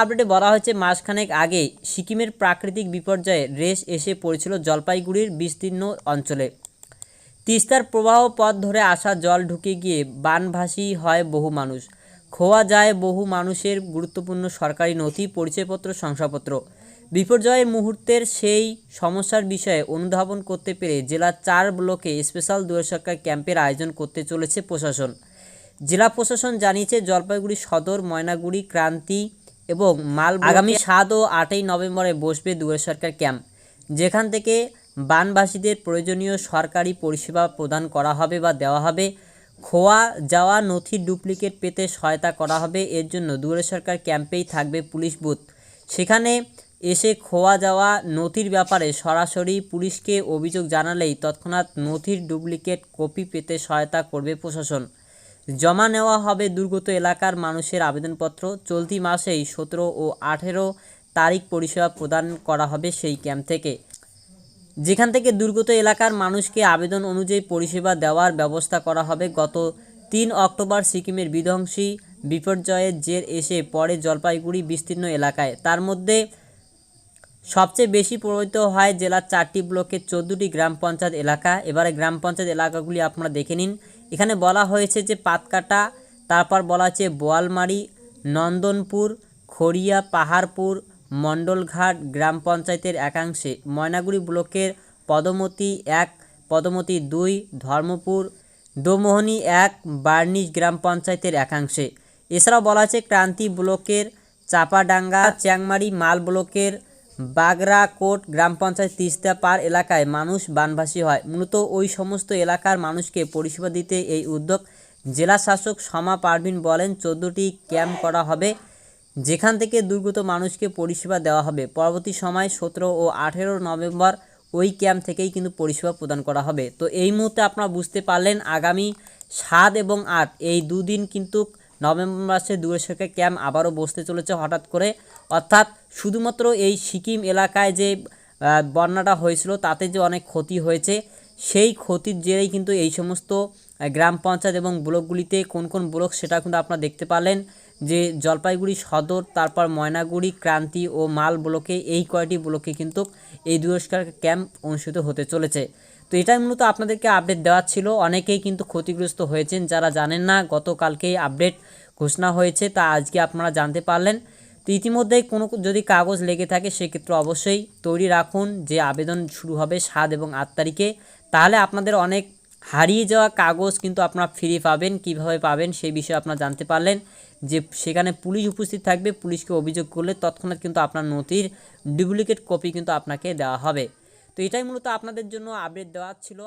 আপডেটে বলা হয়েছে, মাসখানেক আগে সিকিমের প্রাকৃতিক বিপর্যয়ে রেশ এসে পড়েছিল জলপাইগুড়ির বিস্তীর্ণ অঞ্চলে। তিস্তার প্রবাহ পথ ধরে আসা জল ঢুকে গিয়ে বানভাসী হয় বহু মানুষ। খোয়া যায় বহু মানুষের গুরুত্বপূর্ণ সরকারি নথি, পরিচয়পত্র, শংসাপত্র। বিপর্যয়ের মুহূর্তের সেই সমস্যার বিষয়ে অনুধাবন করতে পেরে জেলার চার ব্লকে স্পেশাল দুয়ার সরকার ক্যাম্পের আয়োজন করতে চলেছে প্রশাসন। জেলা প্রশাসন জানিয়েছে, জলপাইগুড়ি সদর, ময়নাগুড়ি, ক্রান্তি এবং মাল আগামী সাত ও আটই নভেম্বরে বসবে দুয়ারে সরকার ক্যাম্প যেখান থেকে বানবাসীদের প্রয়োজনীয় সরকারি পরিষেবা প্রদান করা হবে বা দেওয়া হবে। খোয়া যাওয়া নথির ডুপ্লিকেট পেতে সহায়তা করা হবে। এর জন্য দুয়ারে সরকার ক্যাম্পেই থাকবে পুলিশ বুথ। সেখানে এসে খোয়া যাওয়া নথির ব্যাপারে সরাসরি পুলিশকে অভিযোগ জানালেই তৎক্ষণাৎ নথির ডুপ্লিকেট কপি পেতে সহায়তা করবে প্রশাসন। জমা নেওয়া হবে দুর্গত এলাকার মানুষের আবেদনপত্র। চলতি মাসেই সতেরো ও আঠেরো তারিখ পরিষেবা প্রদান করা হবে সেই ক্যাম্প থেকে। যেখান থেকে দুর্গত এলাকার মানুষকে আবেদন অনুযায়ী পরিষেবা দেওয়ার ব্যবস্থা করা হবে। গত তিন অক্টোবর সিকিমের বিধ্বংসী বিপর্যয়ের জের এসে পরে জলপাইগুড়ি বিস্তীর্ণ এলাকায়। তার মধ্যে সবচেয়ে বেশি প্রভাবিত হয় জেলার চারটি ব্লকের চোদ্দোটি গ্রাম পঞ্চায়েত এলাকা। এবারে গ্রাম পঞ্চায়েত এলাকাগুলি আপনারা দেখে নিন। এখানে বলা হয়েছে যে পাতকাটা, তারপর বলা হচ্ছে বোয়ালমারি, নন্দনপুর, খড়িয়া, পাহাড়পুর, মণ্ডলঘাট গ্রাম পঞ্চায়েতের একাংশে। ময়নাগুড়ি ব্লকের পদমতি এক পদমতি দুই, ধর্মপুর, দোমোহনী এক, বার্নিশ গ্রাম পঞ্চায়েতের একাংশে। এছাড়াও বলা আছে ক্রান্তি ব্লকের চাপাডাঙ্গা, চ্যাংমারি, মাল ব্লকের বাগরাকোট গ্রাম পঞ্চায়েত তিস্তা পার এলাকায় মানুষ বানভাসী হয়। মূলত ওই সমস্ত এলাকার মানুষকে পরিষেবা দিতে এই উদ্যোগ জেলা শাসক সমা পারভিন বলেন, চোদ্দোটি ক্যাম্প করা হবে, যেখান থেকে দুর্গত মানুষকে পরিষেবা দেওয়া হবে। পরবর্তী সময় সতেরো ও আঠেরো নভেম্বর ওই ক্যাম্প থেকেই কিন্তু পরিষেবা প্রদান করা হবে। তো এই মুহূর্তে আপনারা বুঝতে পারলেন, আগামী সাত এবং আট এই দুদিন কিন্তু নভেম্বর মাসে দূরশিক্ষা ক্যাম্প আবারও বসতে চলেছে হঠাৎ করে। অর্থাৎ শুধুমাত্র এই সিকিম এলাকায় যে বন্যাটা হয়েছিল, তাতে যে অনেক ক্ষতি হয়েছে, সেই ক্ষতির জেরেই কিন্তু এই সমস্ত গ্রাম পঞ্চায়েত এবং ব্লকগুলিতে কোন কোন ব্লক সেটা কিন্তু আপনারা দেখতে পারলেন যে জলপাইগুড়ি সদর, তারপর ময়নাগুড়ি, ক্রান্তি ও মাল ব্লকে এই কয়টি ব্লকে কিন্তু এই দুরস্কার ক্যাম্প অনুষ্ঠিত হতে চলেছে। তো এটাই মূলত আপনাদেরকে আপডেট দেওয়ার ছিল। অনেকেই কিন্তু ক্ষতিগ্রস্ত হয়েছেন, যারা জানেন না গতকালকেই আপডেট ঘোষণা হয়েছে, তা আজকে আপনারা জানতে পারলেন। তো ইতিমধ্যেই কোনো যদি কাগজ লেগে থাকে, সেক্ষেত্রে অবশ্যই তৈরি রাখুন যে আবেদন শুরু হবে সাত এবং আট তারিখে। তাহলে আপনাদের অনেক হারিয়ে যাওয়া কাগজ কিন্তু আপনারা ফ্রি পাবেন, কীভাবে পাবেন সেই বিষয়ে আপনারা জানতে পারলেন যে সেখানে পুলিশ উপস্থিত থাকবে, পুলিশকে অভিযোগ করলে তৎক্ষণাৎ কিন্তু আপনার নথির ডুপ্লিকেট কপি কিন্তু আপনাকে দেওয়া হবে। তো এটাই মূলত আপনাদের জন্য আপডেট দেওয়া ছিল।